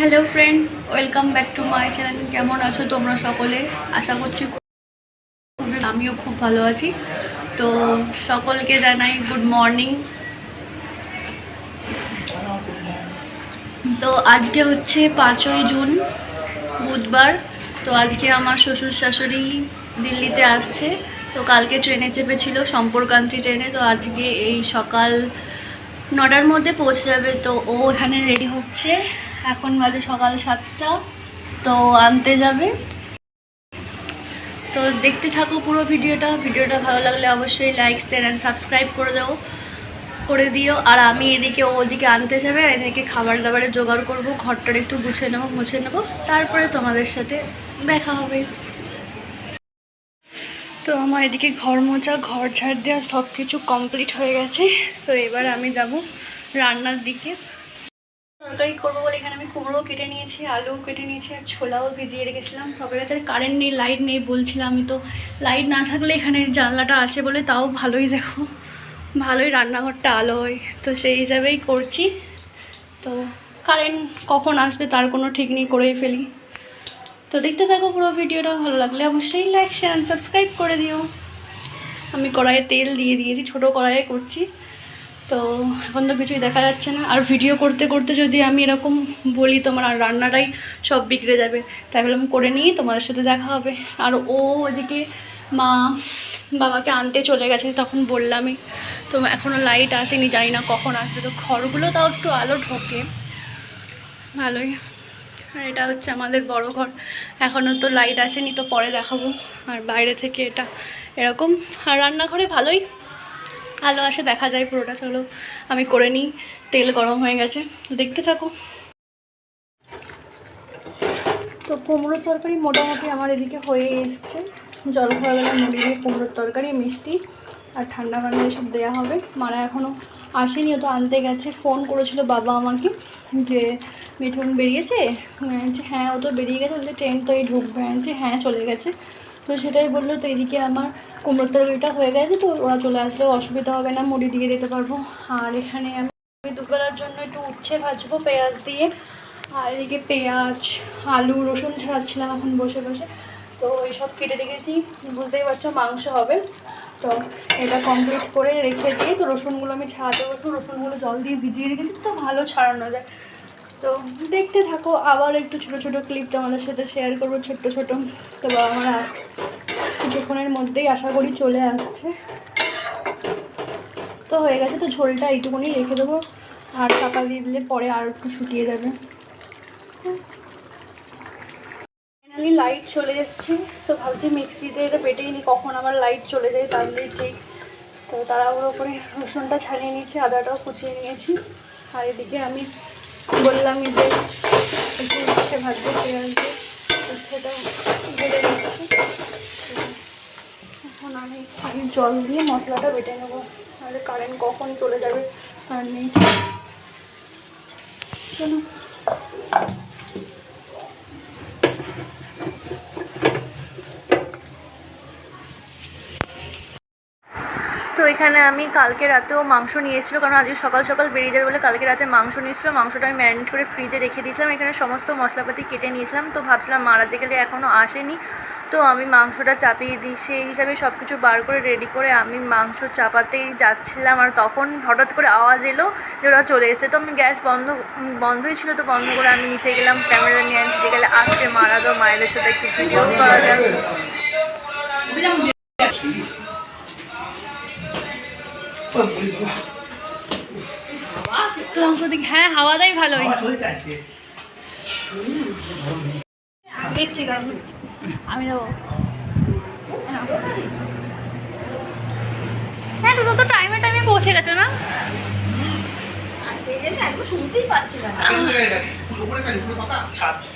Hello friends welcome back to my channel কেমন আছো তোমরা সকলে? আশা করছি খুবই আমিও খুব ভালো আছি। তো সকলকে জানাই গুড মর্নিং তো আজকে হচ্ছে পাঁচই জুন, বুধবার। তো আজকে আমার শ্বশুর শাশুড়ি দিল্লিতে আসছে। তো কালকে ট্রেনে চেপেছিল, সম্পর্কান্তি ট্রেনে। তো আজকে এই সকাল নটার মধ্যে পৌঁছে যাবে। তো ও এখানে রেডি হচ্ছে। এখন বাজে সকাল সাতটা, তো আনতে যাবে। তো দেখতে থাকো পুরো ভিডিওটা। ভিডিওটা ভালো লাগলে অবশ্যই লাইক শেয়ার অ্যান্ড সাবস্ক্রাইব করে দাও, করে দিও। আর আমি এদিকে, ও ওদিকে আনতে যাবে আর এদিকে খাবার দাবারের জোগাড় করব। ঘরটার একটু গুছে নেব, মুছে নেব। তারপরে তোমাদের সাথে দেখা হবে। তো আমার এদিকে ঘর মোছা, ঘর ঝাড় দেওয়া সব কিছু কমপ্লিট হয়ে গেছে। তো এবার আমি যাব রান্নার দিকে। তরকারি করব বলে এখানে আমি কুমড়ো কেটে নিয়েছি আলু কেটে নিয়েছি আর ছোলাও ভিজিয়ে রেখেছিলাম। সবের কাছে কারেন্ট নেই লাইট নেই বলছিলাম আমি তো। লাইট না থাকলে এখানে জানলাটা আছে বলে তাও ভালোই দেখো। ভালোই রান্নাঘরটা আলো হয় তো সেই হিসাবেই করছি। তো কারেন্ট কখন আসবে তার কোনো ঠিক নেই করেই ফেলি। তো দেখতে থাকো পুরো ভিডিওটা, ভালো লাগলে অবশ্যই লাইক শেয়ার সাবস্ক্রাইব করে দিও। আমি কড়াইয়ে তেল দিয়ে দিয়েছি, ছোটো কড়াইয়ে করছি। তো এখন তো কিছুই দেখা যাচ্ছে না। আর ভিডিও করতে করতে যদি আমি এরকম বলি তোমার আর রান্নাটাই সব বিগড়ে যাবে, তাই বললাম করে নিই, তোমাদের সাথে দেখা হবে। আর ও ওদিকে মা বাবাকে আনতে চলে গেছে, তখন বললামই, তো এখনও লাইট আসেনি, জানি না কখন আসবে। তো ঘরগুলো তাও একটু আলো ঢোকে, ভালোই। আর এটা হচ্ছে আমাদের বড় ঘর এখনও তো লাইট আসেনি, তো পরে দেখাবো। আর বাইরে থেকে এটা এরকম। আর রান্নাঘরে ভালোই আলো আসে, দেখা যায় পুরোটা। চলো, আমি করে নিই। তেল গরম হয়ে গেছে। দেখতে থাকো। তো কুমড়োর তরকারি মোটামুটি আমার এদিকে হয়ে এসছে। জল খাওয়াবেলা মুড়ি দিয়ে কুমড়োর তরকারি, মিষ্টি আর ঠান্ডা পানি এসব দেওয়া হবে। মারা এখনও আসেনি, ও তো আনতে গেছে। ফোন করেছিল বাবা আমাকে যে মিঠুন বেরিয়েছে। হ্যাঁ ও তো বেরিয়ে গেছে। বলছে, ট্রেন তো এই ঢুকবে। বলছি হ্যাঁ চলে গেছে। তো সেটাই বলল, তো এদিকে আমার কুমড়োর তরকারিটা হয়ে গেছে, তো ওরা চলে আসলেও অসুবিধা হবে না, মুড়ি দিয়ে দিতে পারব। আর এখানে আমি দুবেলার জন্য একটু উচ্ছে ভাজবো, পেঁয়াজ দিয়ে। আর এদিকে পেঁয়াজ, আলু, রসুন ছাড়াচ্ছিলাম এখন বসে বসে, তো এইসব কেটে রেখেছি বুঝতেই পারছ, মাংস হবে। তো এটা কমপ্লিট করে রেখে দিয়ে তো রসুনগুলো আমি ছাড়াতে বসবো, রসুনগুলো জল দিয়ে ভিজিয়ে রেখেছি, তো ভালো ছাড়ানো যায়। তো দেখতে থাকো আবার একটু ছোট ছোট ক্লিপ তোমাদের সাথে শেয়ার করব, ছোট্ট ছোট। তো বাবা আমার আস কিছুক্ষণের মধ্যেই আশা করি চলে আসছে। তো হয়ে গেছে, তো ঝোলটা এইটুকুনি রেখে দেবো। আর চাপা দিয়ে দিলে পরে আর একটু শুকিয়ে যাবে। ফাইনালি লাইট চলে এসছে। তো ভাবছি মিক্সিতে এটা বেটেই নি কখন আবার লাইট চলে যায় তাহলেই ঠিক। তো তারা ওর করে রসুনটা ছাড়িয়ে নিয়েছি, আদাটাও কুচিয়ে নিয়েছি। আর এদিকে আমি বললাম যে একটু উচ্ছে ভাজবো পেঁয়াজ এখন আমি আমি জল দিয়ে মশলাটা বেটে নেব। তাহলে কারেন্ট কখন চলে যাবে আর নেই। চলো। এখানে আমি কালকে রাতেও মাংস নিয়েছিলো, কারণ আজকে সকাল সকাল বেরিয়ে যাবে বলে কালকে রাতে মাংস নিয়েছিলো। মাংসটা আমি ম্যারিনেট করে ফ্রিজে রেখে দিয়েছিলাম। এখানে সমস্ত মশলাপাতি কেটে নিয়েছিলাম। তো ভাবছিলাম মারা গেলে এখনও আসেনি। তো আমি মাংসটা চাপিয়ে দিই। সেই হিসাবে সব কিছু বার করে রেডি করে আমি মাংস চাপাতেই যাচ্ছিলাম। আর তখন হঠাৎ করে আওয়াজ এলো যে ওরা চলে এসেছে। তো আমি গ্যাস বন্ধ, বন্ধই ছিল। তো বন্ধ করে আমি নিচে গেলাম, ক্যামেরা নিয়ে আনছি। যে গেলে আসছে, মারা তো মায়েদের সাথে একটু ভিডিও করা দিক হ্যাঁ হাওয়া দেয় ভালোই দেখছি আমি নেব হ্যাঁ তো তো টাইমে টাইমে পৌঁছে গেছো না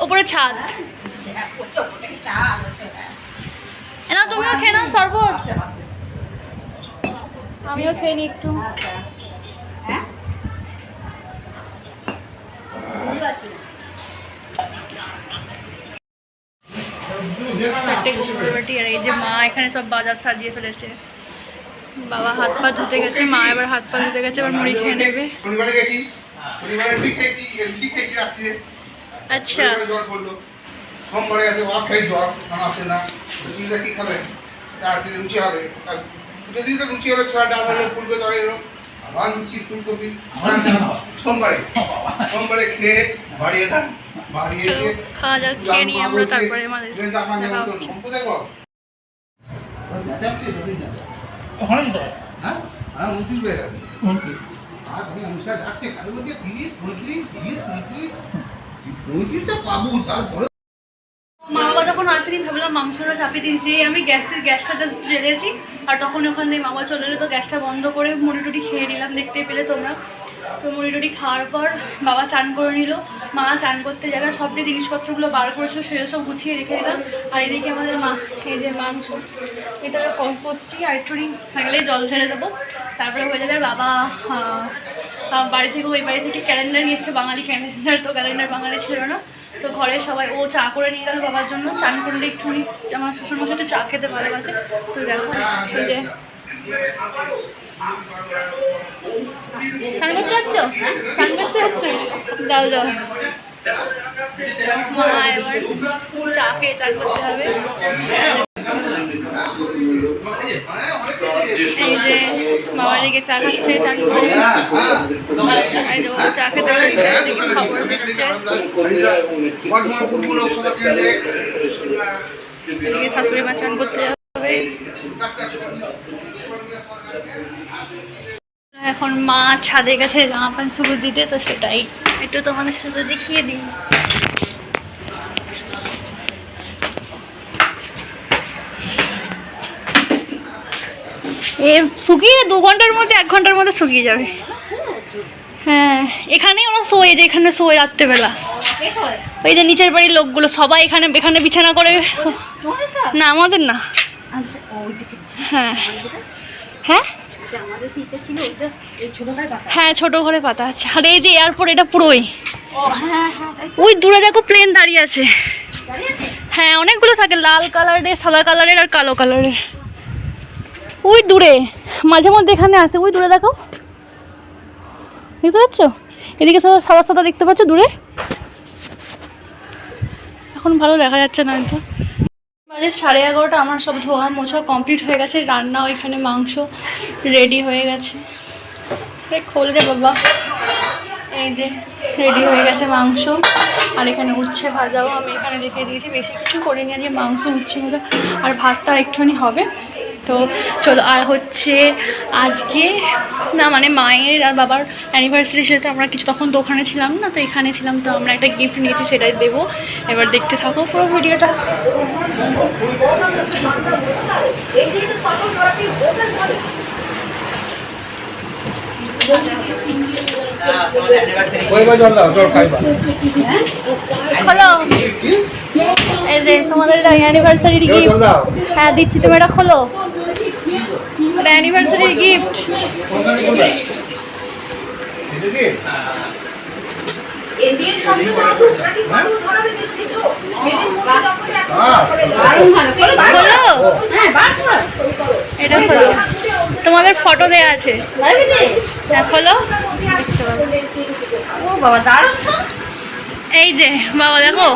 ওপরে ছাদ না তুমিও খেয়ে নাও শরবত আমিও খেয়ে নিই একটু। চারটে গোবর বাটি আর এই যে মা এখানে সব বাজার সাজিয়ে ফেলেছে। বাবা হাত পা ধুতে গেছে মা এবার হাত পা ধুতে গেছে এবার মুড়ি খেয়ে নেবে। আচ্ছা। সোমবারে আছে জ্বর আসে না। কি খাবে? রুচি হবে। যদি তো রুচি হলো ছোড়া ডাল হলো ফুলকপি ধরে এলো আবার লুচি ফুলকপি সোমবারে। সোমবারে খেয়ে বাড়ি এলাম বাড়ি তো এসে খাওয়া দাওয়া খেয়ে নিয়ে আমরা তারপরে আমাদের আমার নেমন্তন্ন হচ্ছে। দেখো। ওখানে যেতে হ্যাঁ হ্যাঁ উনত্রিশ বেড়ে যাবে। উনত্রিশ। আর তুমি অনুষ্ঠান যাচ্ছে কালী বলছে তিরিশ পঁয়ত্রিশ তিরিশ পঁয়ত্রিশ। পঁয়ত্রিশটা পাবো তারপরে মা বাবা তখন আসেনি, ভাবলাম মাংসটা চাপিয়ে দিয়েছি আমি গ্যাসের, গ্যাসটা জাস্ট জ্বেলেছি আর তখন ওখান থেকে মামা চলে এলো, তো গ্যাসটা বন্ধ করে মুড়ি টুড়ি খেয়ে নিলাম, দেখতে পেলে তোমরা। তো মুড়ি টুড়ি খাওয়ার পর বাবা চান করে নিল। মা চান করতে যারা সব যে জিনিসপত্রগুলো বার করেছিল, সেগুলো সব গুছিয়ে রেখে দিলাম। আর এদিকে আমাদের মা, এই যে মাংস, এটা কম করছি, আর একটুখানি গেলে জল ছেড়ে দেবো। তারপরে হয়ে যাবে বাবা বাড়ি থেকে, ওই বাড়ি থেকে ক্যালেন্ডার নিয়ে এসছে, বাঙালি ক্যালেন্ডার তো ক্যালেন্ডার বাঙালি ছিল না। তো ঘরে সবাই, ও চা করে নিয়ে গেল বাবার জন্য, চান করলে একটুখানি আমার শ্বশুরমশাই একটু চা খেতে ভালোবাসে। তো দেখো, এই যে। যাচ্ছ? যাও যাও। মা চা খেয়ে চান করতে হবে। বাবা দিকে চা খাচ্ছে করে ও চা খেতে এদিকে খবর এদিকে শাশুড়ি মা চান করতে হবে এখন মা ছাদে গেছে জামা প্যান্ট শুকু দিতে, তো সেটাই। একটু তোমাদের সাথে দেখিয়ে দিই। এ শুকিয়ে দু ঘণ্টার মধ্যে, এক ঘণ্টার মধ্যে শুকিয়ে যাবে। হ্যাঁ এখানেই ওরা শোয় যে এখানে শোয় রাত্রেবেলা। ওই যে নিচের বাড়ির লোকগুলো, সবাই এখানে এখানে বিছানা করে। না, আমাদের না। হ্যাঁ। হ্যাঁ? হ্যাঁ ছোট ঘরে পাতা আছে। আর এই যে এয়ারপোর্ট এটা পুরোই। ওই দূরে দেখো প্লেন দাঁড়িয়ে আছে। হ্যাঁ অনেকগুলো থাকে, লাল কালারের সাদা কালারের আর কালো কালারের ওই দূরে, মাঝে মধ্যে এখানে আসে ওই দূরে দেখো দেখতে পাচ্ছ? এদিকে সাদা সাদা দেখতে পাচ্ছ দূরে? এখন ভালো দেখা যাচ্ছে না হয়তো বাজে সাড়ে এগারোটা, আমার সব ধোয়া মোছা কমপ্লিট হয়ে গেছে, রান্না, ওইখানে মাংস রেডি হয়ে গেছে। খোল রে বাবা। এই যে রেডি হয়ে গেছে মাংস। আর এখানে উচ্ছে ভাজাও আমি এখানে রেখে দিয়েছি। বেশি কিছু করিনি যে মাংস উচ্ছে ভাজা। আর ভাতটা একটুখানি হবে। তো চলো আর হচ্ছে আজকে না মানে মায়ের আর বাবার অ্যানিভার্সারি ছিল তো আমরা কিছু তখন দোকানে ছিলাম না তো এখানে ছিলাম তো আমরা একটা গিফট নিয়েছি সেটাই দেবো। এবার দেখতে থাকো পুরো ভিডিওটা। জল খাইবা। খোলো। যে তোমাদের এটা অ্যানিভার্সারির গিফট হ্যাঁ দিচ্ছি তুমি এটা খোলো। এটা অ্যানিভার্সারির গিফট এটা কি? খোলো। তোমাদের ফটো দেয়া আছে। হ্যাঁ খোলো। এই যে বাবা দেখো।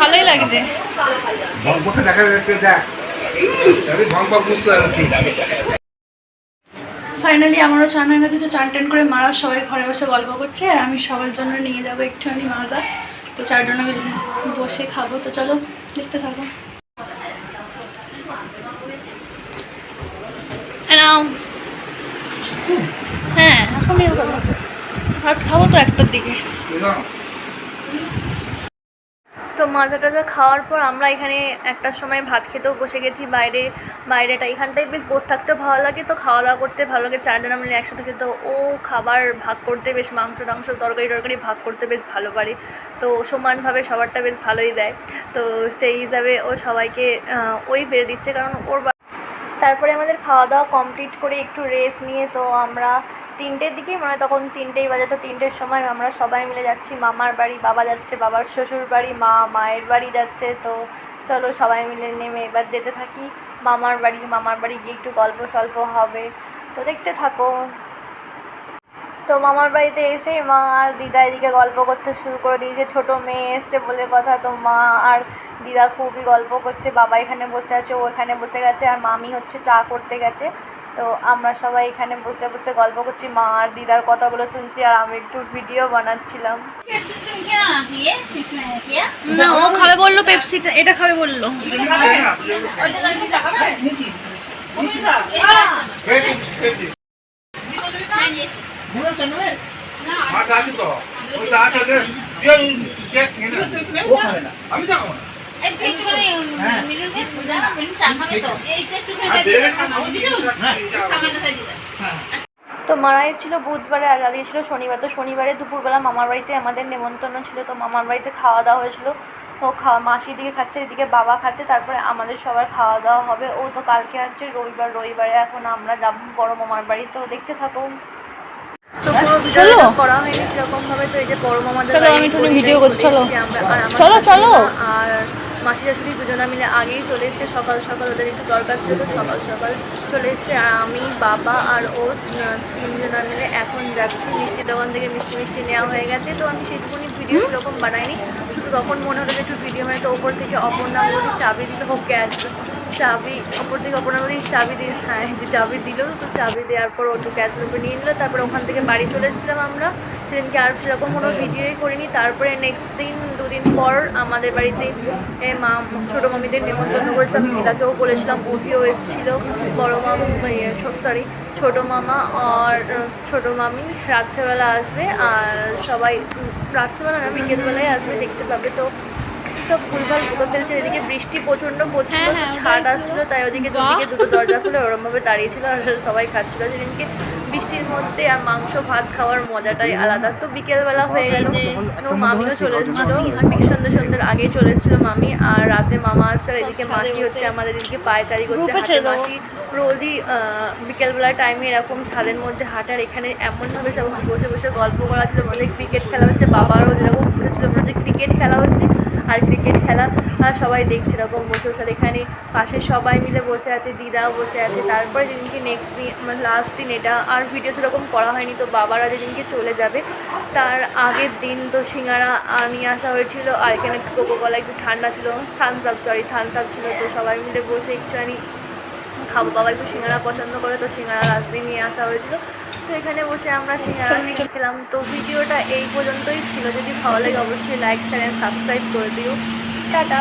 ভালোই লাগছে ভঙ্গ বুঝতে পারো কি ফাইনালি আমারও চান হয়ে গেছে তো চান টান করে মারা সবাই ঘরে বসে গল্প করছে আর আমি সবার জন্য নিয়ে যাব একটুখানি মাজা তো চারজন আমি বসে খাব। তো চলো দেখতে থাকো। নাও। হ্যাঁ এখন খাব তো একটার দিকে। তো মাজা টাজা খাওয়ার পর আমরা এখানে একটার সময় ভাত খেতেও বসে গেছি। বাইরে, বাইরেটা এখানটায় বেশ বসে থাকতেও ভালো লাগে। তো খাওয়া দাওয়া করতে ভালো লাগে। চারজনে মিলে একসাথে খেতে ও খাবার ভাগ করতে বেশ মাংস, টাংস, তরকারি, টরকারি ভাগ করতে বেশ ভালো পারে। তো সমানভাবে সবারটা বেশ ভালোই দেয়। তো সেই হিসাবে ও সবাইকে ওই বেড়ে দিচ্ছে। কারণ ওর তারপরে আমাদের খাওয়া দাওয়া কমপ্লিট করে একটু রেস্ট নিয়ে তো আমরা তিনটের দিকেই হয় তখন তিনটেই বাজে, তো তিনটের সময় আমরা সবাই মিলে যাচ্ছি। মামার বাড়ি, বাবা যাচ্ছে, বাবার শ্বশুর বাড়ি, মা, মায়ের বাড়ি যাচ্ছে। তো চলো সবাই মিলে নেমে এবার যেতে থাকি। মামার বাড়ি মামার বাড়ি গিয়ে একটু গল্প সল্প হবে। তো দেখতে থাকো। তো মামার বাড়িতে এসে মা আর দিদা এদিকে গল্প করতে শুরু করে দিয়েছে। ছোটো মেয়ে এসছে বলে কথা তো মা আর দিদা খুবই গল্প করছে। বাবা এখানে বসে আছে ও এখানে বসে গেছে আর মামি হচ্ছে চা করতে গেছে। তো আমরা সবাই এখানে বসে বসে গল্প করছি মা আর দিদার কথাগুলো শুনছি আর আমি একটু ভিডিও বানাচ্ছিলাম। না ও খাবে বলল পেপসিটা এটা খাবে বলল মনে হচ্ছে না মাছ আছে তো আমি না। আর বেড়ে হ্যাঁ। তো মারা এসেছিল বুধবারে আর আজকে ছিল শনিবার। তো শনিবারে দুপুরবেলা মামার বাড়িতে আমাদের নেমন্তন্ন ছিল। তো মামার বাড়িতে খাওয়া দাওয়া হয়েছিল। ও খাওয়া মাসি দিকে খাচ্ছে এদিকে বাবা খাচ্ছে। তারপরে আমাদের সবার খাওয়া দাওয়া হবে। ও তো কালকে হচ্ছে রবিবার রবিবারে এখন আমরা যাব বড় মামার বাড়ি। তো দেখতে থাকো ভিডিওটা করা হয়নি সেরকম ভাবে তো এই যে বড় মামাদের চলো, আমি একটু ভিডিও করছি, চলো। চলো, চলো। আর মাসি শাশুড়ি দুজনা মিলে আগেই চলে এসেছে সকাল সকাল ওদের একটু দরকার ছিল তো সকাল সকাল চলে এসেছে। আর আমি বাবা আর ও তিনজনা মিলে এখন যাচ্ছি। মিষ্টি দোকান থেকে মিষ্টি মিষ্টি নেওয়া হয়ে গেছে তো আমি সেটুকুনি ভিডিও সেরকম বানাইনি। শুধু তখন মনে হলো যে একটু ভিডিও মানে তো ওপর থেকে অপর্ণা বলি চাবি দিতে হোক গ্যাস চাবি ওপর থেকে অপর্ণা বলি চাবি দিয়ে হ্যাঁ যে চাবি দিল তো চাবি দেওয়ার পর ওটু গ্যাসের উপরে নিয়ে নিল তারপর ওখান থেকে বাড়ি চলে এসেছিলাম আমরা। সেদিনকে আর সেরকম কোনো ভিডিওই করিনি। তারপরে নেক্সট দিন দুদিন পর আমাদের বাড়িতে মা ছোটো মামিদের নেমন্তন্ন করেছিলাম দিদাকেও বলেছিলাম অভিও এসেছিল বড়ো মাম সরি ছোটো মামা আর ছোটো মামি রাত্রেবেলা আসবে আর সবাই রাত্রেবেলা না বিকেলবেলায় আসবে দেখতে পাবে। তো সব ভুলভাল বলে ফেলছে এদিকে বৃষ্টি পড়ছিল হ্যাঁ, হ্যাঁ, ছাদ আসছিল তাই ওদিকে দুদিকে দুটো দরজা খুলে ওরমভাবে দাঁড়িয়েছিল আর সবাই খাচ্ছিল। যেদিনকে বৃষ্টির মধ্যে আর মাংস ভাত খাওয়ার মজাটাই আলাদা তো বিকেলবেলা হয়ে গেল। তো মামিও চলে এসেছিল। বিক সন্ধ্যে সন্ধ্যের আগেই চলে এসেছিল মামি আর রাতে মামা আসছে আর এদিকে মাসি হচ্ছে আমাদের এদিকে পায়চারি করছে হাতে মাসি রোজই আহ, বিকেলবেলা টাইমে এরকম ছাদের মধ্যে হাঁটার এখানে এমনভাবে সব বসে বসে গল্প করা ছিল বলে ক্রিকেট খেলা হচ্ছে বাবারও যেরকম বসেছিল মনে হচ্ছে ক্রিকেট খেলা হচ্ছে আর ক্রিকেট খেলা সবাই দেখছে এরকম বসে বসে। এখানে পাশে সবাই মিলে বসে আছে, দিদাও বসে আছে। তারপরে যেদিনকে নেক্সট দিন মানে লাস্ট দিন এটা আর ভিডিও সেরকম করা হয়নি, তো বাবারা যেদিনকে চলে যাবে, তার আগের দিন তো সিঙ্গারা নিয়ে আসা হয়েছিল। আর এখানে কোকো কলা একটু ঠান্ডা ছিল। Thums up sorry thums up ছিল। তো সবাই মিলে বসে একটুখানি খাব। বাবা একটু সিঙ্গারা পছন্দ করে, তো সিঙ্গারা লাস্ট দিন নিয়ে আসা হয়েছিল। তো এখানে বসে আমরা সিঙ্গারা খেলাম। তো ভিডিওটা এই পর্যন্তই ছিল। যদি ভালো লাগে অবশ্যই লাইক শেয়ার সাবস্ক্রাইব করে দিও। টাটা।